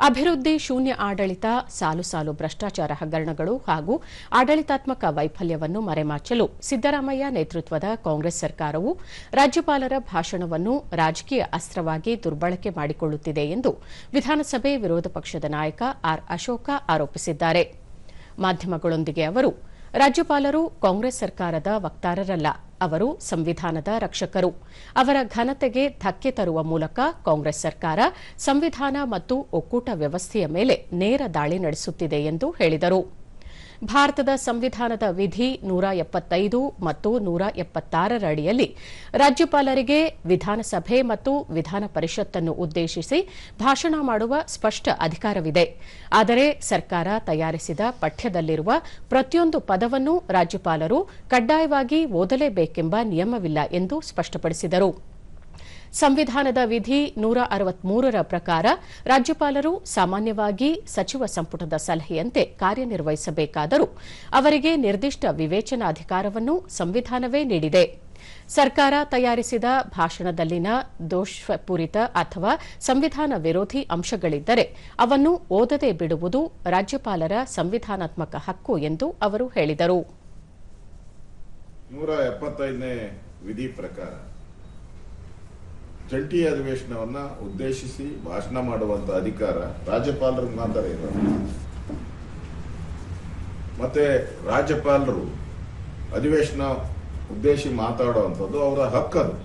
ಅಭಿವೃದ್ಧಿ ಶೂನ್ಯ ಆಡಳಿತ, ಸಾಲು ಸಾಲು ಭ್ರಷ್ಟಾಚಾರ ಹಗರಣಗಳು ಹಾಗೂ ಆಡಳಿತಾತ್ಮಕ ವೈಫಲ್ಯವನ್ನು ಮರೆಮಾಚಲು ಸಿದ್ದರಾಮಯ್ಯ ನೇತೃತ್ವದ ಕಾಂಗ್ರೆಸ್ ಸರ್ಕಾರವು ರಾಜ್ಯಪಾಲರ ಭಾಷಣವನ್ನು ರಾಜಕೀಯ ಅಸ್ತ್ರವಾಗಿ ದುರ್ಬಳಕೆ ಮಾಡಿಕೊಳ್ಳುತ್ತಿದೆ ಎಂದು ವಿಧಾನಸಭೆ ವಿರೋಧ ಪಕ್ಷದ ನಾಯಕ ಆರ್ ಅಶೋಕ ಆರೋಪಿಸಿದ್ದಾರೆ. ಮಾಧ್ಯಮಗಳೊಂದಿಗೆ ಅವರು ರಾಜ್ಯಪಾಲರು ಕಾಂಗ್ರೆಸ್ ಸರ್ಕಾರದ ವಕ್ತಾರರಲ್ಲ, ಅವರು ಸಂವಿಧಾನದ ರಕ್ಷಕರು. ಅವರ ಘನತೆಗೆ ಧಕ್ಕೆ ತರುವ ಮೂಲಕ ಕಾಂಗ್ರೆಸ್ ಸರ್ಕಾರ ಸಂವಿಧಾನ ಮತ್ತು ಒಕ್ಕೂಟ ವ್ಯವಸ್ಥೆಯ ಮೇಲೆ ನೇರ ದಾಳಿ ನಡೆಸುತ್ತಿದೆ ಎಂದು ಹೇಳಿದರು. ಭಾರತದ ಸಂವಿಧಾನದ ವಿಧಿ ನೂರ ಎಪ್ಪತ್ತೈದು ಮತ್ತು ನೂರ ಎಪ್ಪತ್ತಾರರ ಅಡಿಯಲ್ಲಿ ರಾಜ್ಯಪಾಲರಿಗೆ ವಿಧಾನಸಭೆ ಮತ್ತು ವಿಧಾನ ಪರಿಷತ್ತನ್ನು ಉದ್ದೇಶಿಸಿ ಭಾಷಣ ಮಾಡುವ ಸ್ಪಷ್ಟ ಅಧಿಕಾರವಿದೆ. ಆದರೆ ಸರ್ಕಾರ ತಯಾರಿಸಿದ ಪಠ್ಯದಲ್ಲಿರುವ ಪ್ರತಿಯೊಂದು ಪದವನ್ನು ರಾಜ್ಯಪಾಲರು ಕಡ್ಡಾಯವಾಗಿ ಓದಲೇಬೇಕೆಂಬ ನಿಯಮವಿಲ್ಲ ಎಂದು ಸ್ಪಷ್ಟಪಡಿಸಿದರು. ಸಂವಿಧಾನದ ವಿಧಿ ನೂರ ಅರವತ್ಮೂರರ ಪ್ರಕಾರ ರಾಜ್ಯಪಾಲರು ಸಾಮಾನ್ಯವಾಗಿ ಸಚಿವ ಸಂಪುಟದ ಸಲಹೆಯಂತೆ ಕಾರ್ಯನಿರ್ವಹಿಸಬೇಕಾದರೂ ಅವರಿಗೆ ನಿರ್ದಿಷ್ಟ ವಿವೇಚನಾಧಿಕಾರವನ್ನು ಸಂವಿಧಾನವೇ ನೀಡಿದೆ. ಸರ್ಕಾರ ತಯಾರಿಸಿದ ಭಾಷಣದಲ್ಲಿನ ದೋಷಪೂರಿತ ಅಥವಾ ಸಂವಿಧಾನ ವಿರೋಧಿ ಅಂಶಗಳಿದ್ದರೆ ಅವನ್ನು ಓದದೆ ಬಿಡುವುದು ರಾಜ್ಯಪಾಲರ ಸಂವಿಧಾನಾತ್ಮಕ ಹಕ್ಕು ಎಂದು ಅವರು ಹೇಳಿದರು ನೂರ ಎಪ್ಪತ್ತೈದನೇ ವಿಧಿ ಪ್ರಕಾರ ಜಂಟಿ ಅಧಿವೇಶನವನ್ನ ಉದ್ದೇಶಿಸಿ ಭಾಷಣ ಮಾಡುವಂತ ಅಧಿಕಾರ ರಾಜ್ಯಪಾಲರಿಗೆ ಮಾತ್ರ ಇರೋದು ಮತ್ತೆ ರಾಜ್ಯಪಾಲರು ಅಧಿವೇಶನ ಉದ್ದೇಶಿ ಮಾತಾಡುವಂಥದ್ದು ಅವರ ಹಕ್ಕದು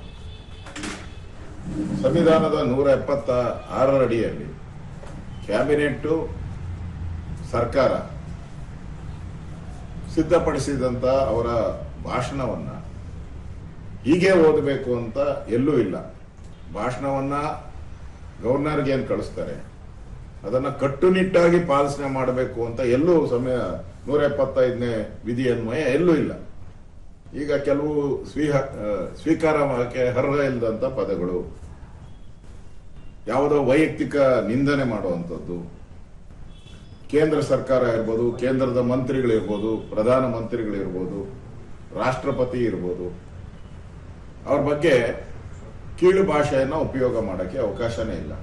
ಸಂವಿಧಾನದ ನೂರ ಎಪ್ಪತ್ತ ಆರರ ಅಡಿಯಲ್ಲಿ ಕ್ಯಾಬಿನೆಟ್ ಸರ್ಕಾರ ಸಿದ್ಧಪಡಿಸಿದಂತ ಅವರ ಭಾಷಣವನ್ನ ಹೀಗೆ ಓದಬೇಕು ಅಂತ ಎಲ್ಲೂ ಇಲ್ಲ. ಭಾಷಣವನ್ನ ಗವರ್ನರ್ಗೆ ಏನು ಕಳಿಸ್ತಾರೆ? ಅದನ್ನ ಕಟ್ಟುನಿಟ್ಟಾಗಿ ಪಾಲನೆ ಮಾಡಬೇಕು ಅಂತ ಎಲ್ಲೂ ಸಮಯ ನೂರ ಎಪ್ಪತ್ತೈದನೇ ವಿಧಿ ಅನ್ವಯ ಎಲ್ಲೂ ಇಲ್ಲ. ಈಗ ಕೆಲವು ಸ್ವೀಹ ಆ, ಸ್ವೀಕಾರ ಮಾಡಕ್ಕೆ ಅರ್ಹ ಇಲ್ಲದಂತ ಪದಗಳು. ಯಾವುದೋ ವೈಯಕ್ತಿಕ ನಿಂದನೆ ಮಾಡುವಂಥದ್ದು. ಕೇಂದ್ರ ಸರ್ಕಾರ ಇರ್ಬೋದು ಕೇಂದ್ರದ ಮಂತ್ರಿಗಳಿರ್ಬೋದು ಪ್ರಧಾನ ಮಂತ್ರಿಗಳಿರ್ಬೋದು ರಾಷ್ಟ್ರಪತಿ ಇರ್ಬೋದು. ಅವ್ರ ಬಗ್ಗೆ ಕೀಳು ಭಾಷೆಯನ್ನು ಉಪಯೋಗ ಮಾಡೋಕ್ಕೆ ಅವಕಾಶನೇ ಇಲ್ಲ.